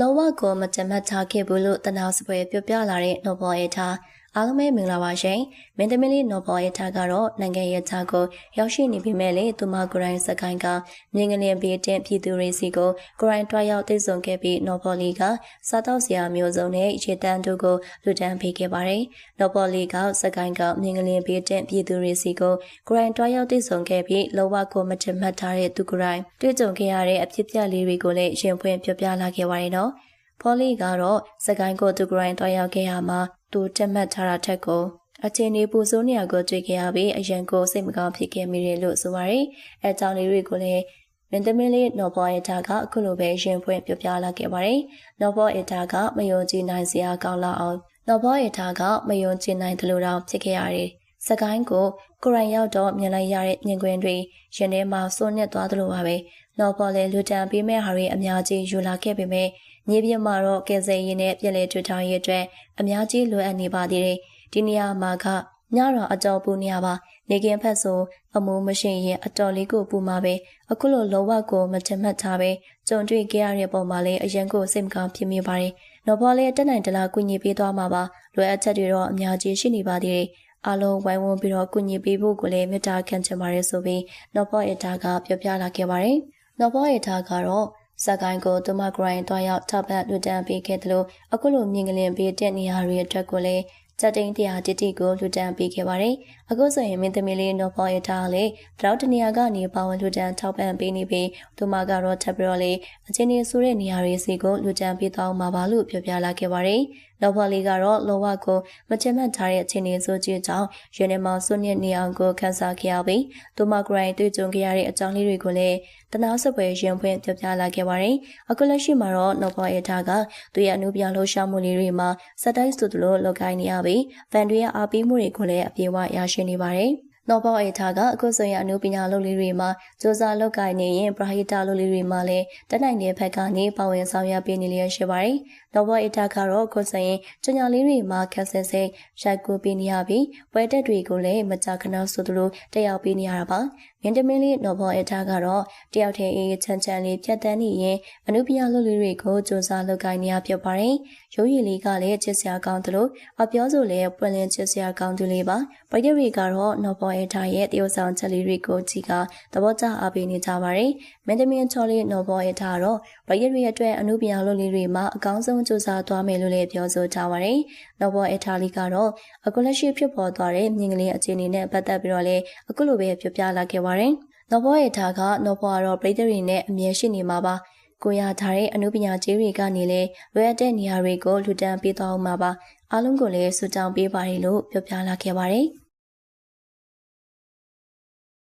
လောဝကိုမတမတ်ထားခဲ့ဘူးလို့တနာစပွဲပြောပြလာတဲ့နော်ဘော်ရဲ့ထား အားလုံးပဲမင်္ဂလာပါရှင်မင်းသမီးလေးနော်ဘော်ရဲ့ထားကတော့နိုင်ငံရဲ့ထားကိုရောက်ရှိနေပြီမဲ့လေသူမကိုယ်တိုင်စကိုင်းကမြင်းကလေးဘေးတင်ပြည်သူတွေစီကိုကိုယ်တိုင်တွားရောက်သိဆုံခဲ့ပြီးနော်ဘော်လီကစားတော့စရာမျိုးစုံနဲ့ရေတန်းတို့ကိုလူတန်းပေးခဲ့ပါတယ်နော်ဘော်လီကစကိုင်းကမြင်းကလေးဘေးတင်ပြည်သူတွေစီကိုကိုယ်တိုင်တွားရောက်သိဆုံခဲ့ပြီးလောဝကိုမတမတ်ထားတဲ့သူကိုယ်တိုင်တွေ့ကြုံခဲ့ရတဲ့အဖြစ်ပြလေးတွေကိုလည်းရှင်ဖွင့်ပြောပြလာခဲ့ပါတယ်နော် ဖော်လီကတော့စကိုင်းကိုသူဂရိုင်းတွားရောက်ခဲ့ရမှာသူတက်မှတ်ထားတာထက်ကိုအချင်းဒီပူဆိုးနေရကိုတွေ့ခဲ့ရပြီးအရန်ကိုစိတ်မကောင်းဖြစ်ခဲ့မိတယ်လို့ဆိုပါရယ်အဲကြောင့်လေးတွေကိုလည်းမင်းသမီးလေးနော်ဘောအတာကအခုလိုပဲရင်ဖွင့်ပြပြလာခဲ့ပါတယ်နော်ဘောအတာကမယုံကြည်နိုင်စရာကောင်းလာအောင်နော်ဘောအတာကမယုံကြည်နိုင်တယ်လို့တော့ဖြစ်ခဲ့ရတယ် စကိုင်းကိုကိုရိုင်းရောက်တော့မြင်လိုက်ရတဲ့မြင်ကွင်းတွေရင်ထဲမှာစိုးညစ်သွားသလိုပါပဲနော်ဘောလည်းလူတန်ပေးမဲ့ဟာတွေအများကြီးယူလာခဲ့ပေမဲ့မြေပြင်မှာတော့ကယ်ဆယ်ရေးနဲ့ပြည်လဲထွထောင်ရေးအတွက်အများကြီးလိုအပ်နေပါသေးတယ်။ဒီနေရာမှာကညတော့အတော်ပူနေရပါနေကင်းဖက်ဆိုအမိုးမရှိရင်အတော်လေးကိုပူမှာပဲအခုလိုလောဝကိုမတမတ်ထားပဲကြုံတွေ့ခဲ့ရတဲ့ပုံမှာလည်းအရင်ကိုစိတ်မကောင်းဖြစ်မိပါတယ်။နော်ဘောလည်းတက်နိုင်တလားကုညီပေးသွားမှာပါလွယ်အချက်တွေတော့အများကြီးရှိနေပါသေးတယ်။ အလုံးဝိုင်းဝန်းပြီးတော့ကုညီပေးဖို့ကိုလည်းမေတ္တာခံချင်ပါတယ်ဆိုပြီးနော်ဘောအတာကပြောပြလာခဲ့ပါတယ်။နော်ဘောအတာကတော့စကိုင်းကိုသူမဂရိုင်းတွားရောက်ထောက်ပံ့လူတန်းပေးခဲ့တယ်လို့အခုလိုမြင်ကလင်ပေးတဲ့နေရာတွေအတွက်ကိုလည်းစက်တိန်တရားတတိကိုလူတန်းပေးခဲ့ပါတယ်။အခုဆိုရင်မင်းသမီးလေးနော်ပေါ်ရထားလေတရောက်တနေရာကနေပါဝင်လူတန်းထောက်ပံ့ပေးနေပြီးသူမကတော့ထပ်ပြီးတော့လေအချင်းကြီးဆိုတဲ့နေရာတွေစီကိုလူတန်းပေးသွားမှာပါလို့ပြောပြလာခဲ့ပါတယ်။နောက်ပေါ်လေးကတော့လောဝကိုမချမှတ်ထားတဲ့အခြေအနေဆိုကြည့်ကြောင်းရင်းနေမောင်စွညစ်နေအောင်ကိုခန်းစားခဲ့ရပြီးသူမဂရိုင်းတွေ့ကြုံခဲ့ရတဲ့အကြောင်းလေးတွေကိုလည်းတနာစပွဲရင်ဖွင့်ပြောပြလာခဲ့ပါတယ်။အခုလက်ရှိမှာတော့နော်ပေါ်ရထားကသူရဲ့အမှုပြလှုပ်ရှားမှုလေးတွေမှာစက်တိုင်းဆိုသလိုလောက်ကိုင်းနေရပြီးဗန်တွေရဲ့အားပေးမှုတွေကိုလည်းအပြေအဝရရှိနေပါတယ်။နော်ဘောအေထားကအခုဆိုရင်အနုပညာလုပ်လေးတွေမှာစ조사လုပ်ကိုင်နေရင်ပရာဟိတလုပ်လေးတွေမှာလည်းတက်နိုင်တဲ့ဘက်ကနေပါဝင်ဆောင်ရွက်ပေးနေလျက်ရှိပါတယ်။ နော်ဘောအေထားကတော့အခုဆိုရင်ကျညာလေးတွေမှာခက်ဆဲဆဲရိုက်ကူပေးနေရပြီးပွဲတက်တွေကိုလည်းမကြာခဏဆိုသလိုတက်ရောက်ပေးနေရတာပါ။မင်းတမင်းလေးနော်ဘောအေထားကတော့တယောက်တည်းအေးချမ်းချမ်းလေးဖြတ်တန်းနေရင်အနုပညာလုပ်လေးတွေကိုစ조사လုပ်ကိုင်နေရဖြစ်ပါတယ်။ရုပ်ရည်လေးကလည်းချစ်စရာကောင်းတယ်လို့အပြောဆိုလည်းပွင့်လင်းချစ်စရာကောင်းသူလေးပါ။ပရိသတ်တွေကတော့နော်ဘောအေထားရဲ့တရုတ်ဆောင်ချက်လေးတွေကိုကြည့်ကသဘောကျအားပေးနေကြပါတယ်။မင်းသမီးချော်လေးနော်ဘောအေထားတော့ပရိသတ်တွေအတွက်အနုပညာလုပ်လေးတွေမှာအကောင်းဆုံးစ조사သွားမယ်လို့လည်းပြောဆိုထားပါတယ်။နော်ဘောအေထားလေးကတော့အခုလက်ရှိဖြစ်ပေါ်သွားတဲ့မြင်ကလေးအခြေအနေနဲ့ပတ်သက်ပြီးတော့လည်းအခုလိုပဲပြောပြလာခဲ့ပါတယ်။နော်ဘောအေထားကနော်ဘောကတော့ပရိသတ်တွေနဲ့အမြဲရှိနေမှာပါ။ကိုရထားတဲ့အမှုပညာကျေးတွေကနေလဲလွယ်တဲ့နေရာတွေကိုလူတန်းပေးသွားအောင်ပါပါအားလုံးကိုလည်းဆုတောင်းပေးပါတယ်လို့ပြောပြလာခဲ့ပါတယ်။